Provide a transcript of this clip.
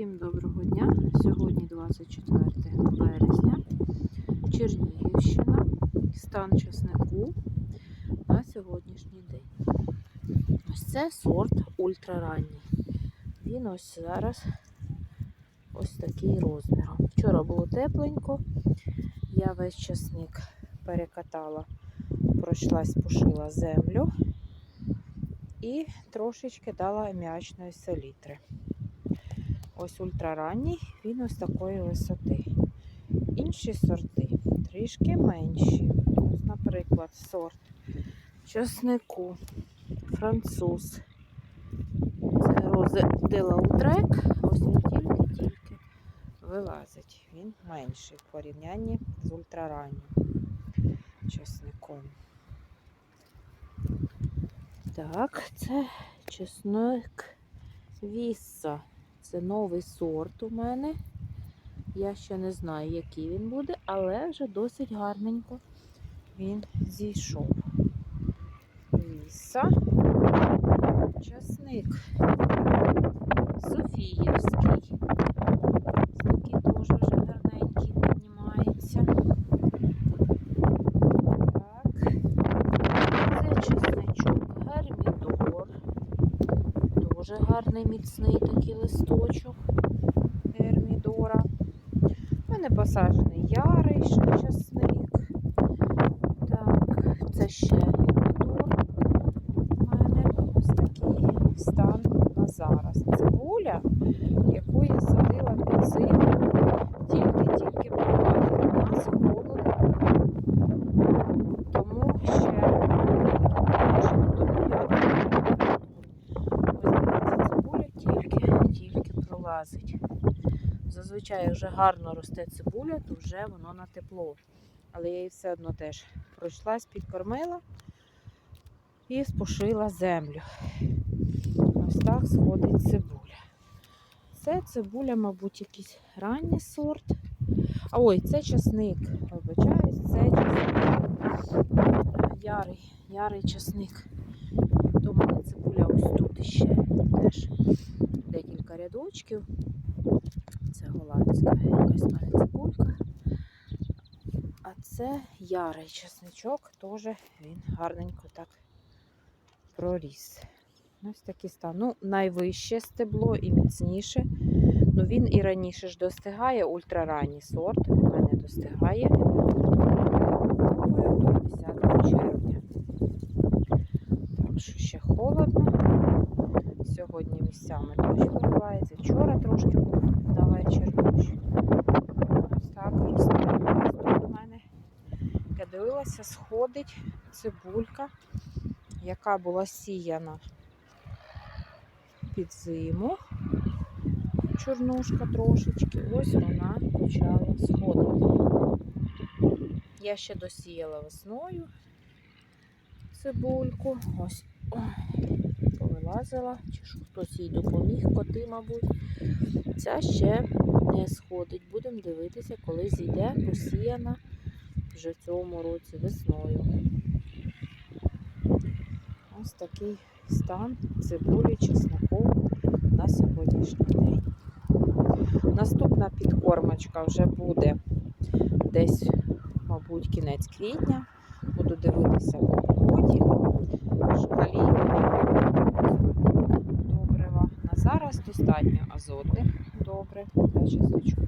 Всім доброго дня. Сьогодні 24 березня. Чернігівщина. Стан часнику на сьогоднішній день. Ось це сорт ультраранній. Він ось зараз ось такий розміром. Вчора було тепленько. Я весь часник перекатала, пройшлась, пошила землю і трошечки дала м'ячної селітри. Ось ультраранній, він ось такої висоти. Інші сорти трішки менші. Ось, наприклад, сорт часнику, француз. Це рози де Лаутрек. Ось він тільки-тільки вилазить. Він менший в порівнянні з ультрараннім часником. Так, це чесник Вісса. Це новий сорт у мене. Я ще не знаю, який він буде, але вже досить гарненько він зійшов. Ліса, Часник. Софіївський. Такий теж вже гарненький піднімається. Так. Це чесничок Гермідор. Дуже гарний міцний такий листочок Ермідора. У мене посаджений ярий ще часник. Так, це ще Гермідор. У мене ось такий стан на зараз. Цибуля, яку я садила під зиму, тільки-тільки провалила. У нас холодно. Тому ще тому я Ось дивіться, цибуля тільки-тільки. Зазвичай вже гарно росте цибуля, то вже воно на тепло. Але я її все одно теж пройшлась, підкормила і спушила землю. Ось так сходить цибуля. Це цибуля, мабуть, якийсь ранній сорт. А ой, це часник. Вибачаюсь, це часник. Ярий, ярий часник. То в мене цибуля ось тут ще теж декілька рядочків. Це голландська якась мене цибулька. А це ярий чесничок, теж він гарненько так проріс. Ось такий стан. Ну, найвище стебло і міцніше. Ну, він і раніше ж достигає, ультраранній сорт. У мене достигає до 10 червня. Так що ще холодно. Сьогодні місцями дощ виривається. Вчора трошки був на вечір дощ. Ось так росте. Тут мене я дивилася, сходить цибулька, яка була сіяна під зиму. Чорнушка трошечки. Ось вона почала сходити. Я ще досіяла весною цибульку. Ось ой, повилазила, чи ж хтось їй допоміг, коти, мабуть. Ця ще не сходить. Будемо дивитися, коли зійде посіяна вже в цьому році весною. Ось такий стан цибулі чесноку на сьогоднішній день. Наступна підкормочка вже буде десь, мабуть, кінець квітня. Буду дивитися по погоді, шкалі добрива. На зараз достатньо азотних добрив для чесничку.